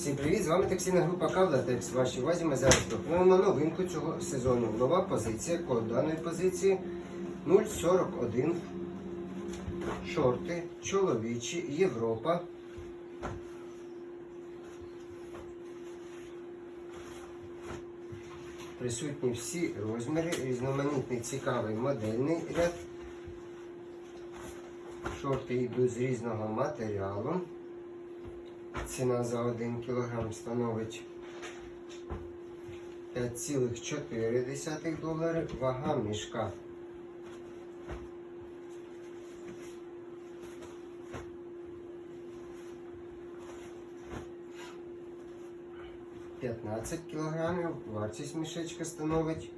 Всім привіт! З вами таксійна група Кавлатекс. Вашій увазі ми зараз пропонуємо новинку цього сезону. Нова позиція, код даної позиції 041. Шорти, чоловічі, Європа. Присутні всі розміри, різноманітний цікавий модельний ряд. Шорти йдуть з різного матеріалу. Ціна за 1 кг становить 5,4 долари. Вага мішка 15 кг. Вартість мішечка становить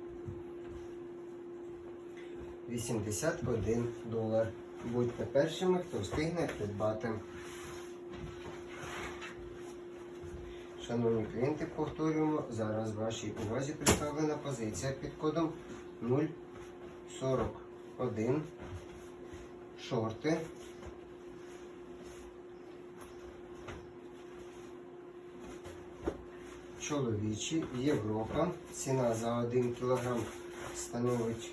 81 долар. Будьте першими, хто встигне придбати. Шановні клієнти, повторюємо, зараз вашій увазі представлена позиція під кодом 041 шорти. Чоловічі Європа. Ціна за 1 кг становить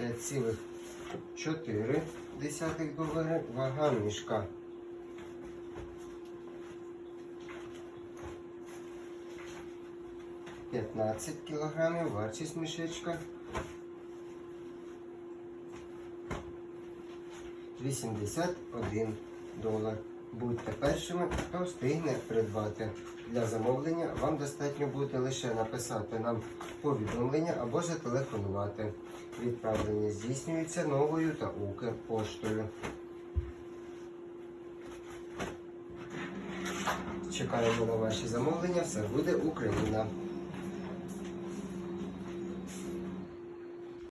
5,4 долари. Вага мішка 15 кілограмів, вартість мішечка 81 долар. Будьте першими, хто встигне придбати. Для замовлення вам достатньо буде лише написати нам повідомлення або зателефонувати. Відправлення здійснюється новою та Укрпоштою. Чекаємо на ваші замовлення. Все буде Україна.